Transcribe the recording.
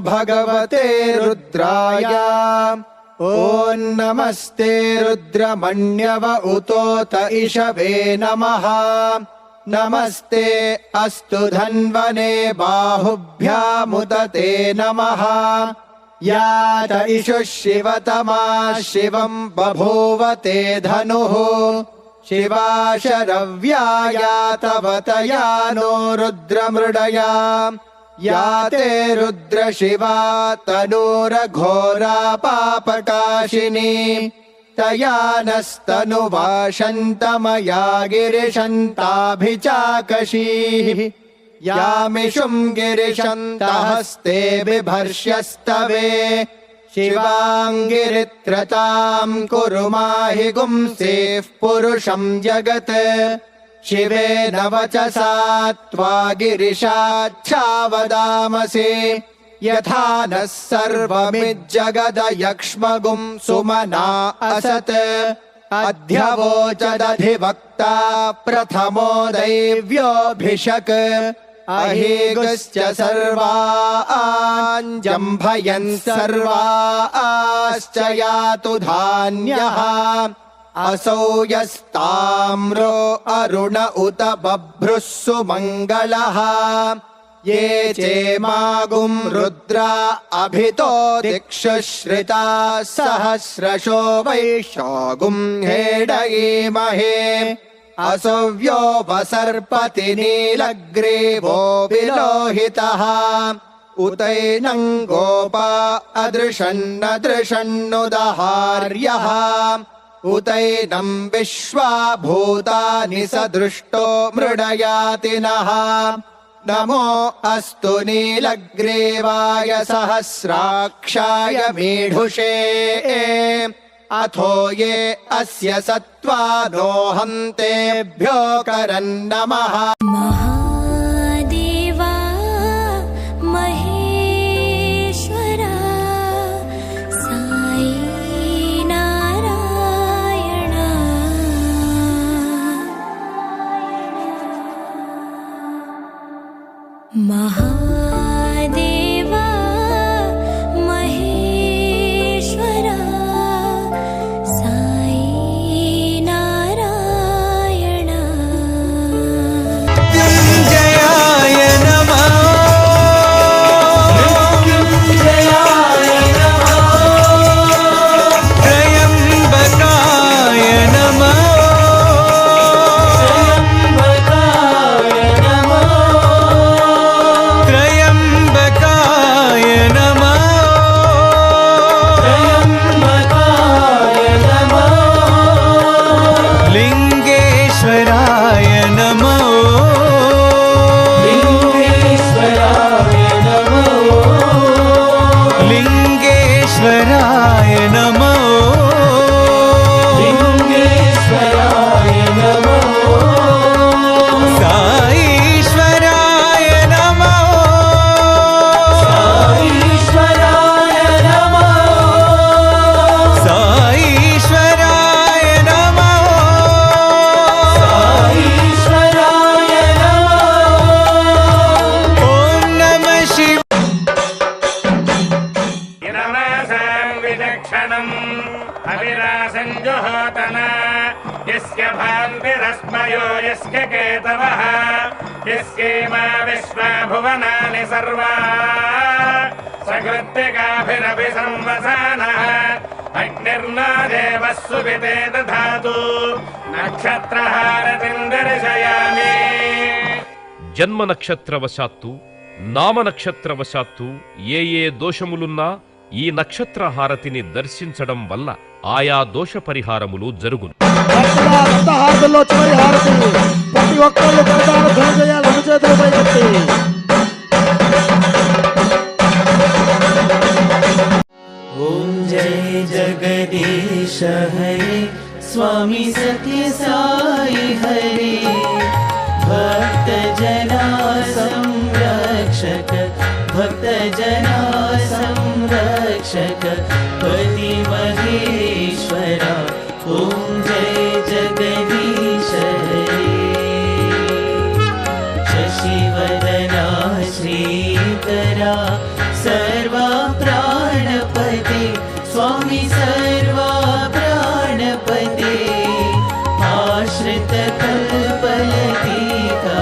भगवते रुद्राय। ॐ नमस्ते रुद्रमण्यव उतोत इषवे नमः। नमस्ते अस्तु धन्वने बाहुभ्यामुदते नमः। यात इषुः शिवतमा शिवम् बभूव ते धनुः। शिवा शरव्याया नो रुद्रमृडया। या ते रुद्रशिवा तनूरघोरा पापकाशिनी तया नस्तनुवाशन्तमया गिरिशन्ताभिचाकशीः यामिषुम् गिरिशन्तहस्ते बिभर्ष्यस्तवे शिवाङ्गिरित्रताम् कुरु माहि गुंसेः पुरुषम् जगत् शिवेन वचसा त्वा गिरिशाच्छावदामसि यथा नः सर्वमिज्जगदयक्ष्मगुम् सुमना असत्। अध्यवोचदधिवक्ता प्रथमो दैव्योऽभिषक्। अहेगश्च सर्वा आञ्जम्भयन् सर्वा आश्च यातु धान्यः असौ यस्ताम्रो अरुण उत बभ्रुः सुमङ्गलः ये चेमागुम् रुद्रा अभितो दिक्षुश्रिता सहस्रशो वैशागुम् हेडयेमहे असव्यो वसर्पति नीलग्रीवो विलोहितः। उतैनम् गोपा अदृशन्नदृशन्नुदहार्यः उतैनम् विश्वा भूतानि स दृष्टो मृडयाति नः नमो अस्तु नीलग्रीवाय सहस्राक्षाय मीढुषे अथो ये अस्य सत्त्वा नोऽहन्तेभ्यो करन्नमः अविरासञ्जुहोतन यस्य भान्तिरस्मयो यस्य केतवः यस्येमा विश्वा भुवनानि सर्वा सकृत्तिकाभिरपि संवसानः अग्निर्नो देवः सुविते दधातु नक्षत्रहारतिम् दर्शयामि జన్మ నక్షత్రవశాత్తు నామ నక్షత్రవశాత్తు ఏ ఏ దోషములున్నా ఈ నక్షత్ర హారతిని దర్శించడం వల్ల ఆయా దోష పరిహారములు జరుగును భక్తుల రక్త హారతుల్లో చివరి హారతి ప్రతి ఒక్కళ్ళు కరతాలు ధ్వని చేయాలి రెండు చేతులు పైకెత్తి ॐ जय जगदीश हरे स्वामी सत्य साई हरे भक्त जना संरक्षक भक्त जना संरक्षक पति महेश्वरा जय जगदी शशिवदना श्रीकरा सर्वा प्राणपते स्वामी सर्वा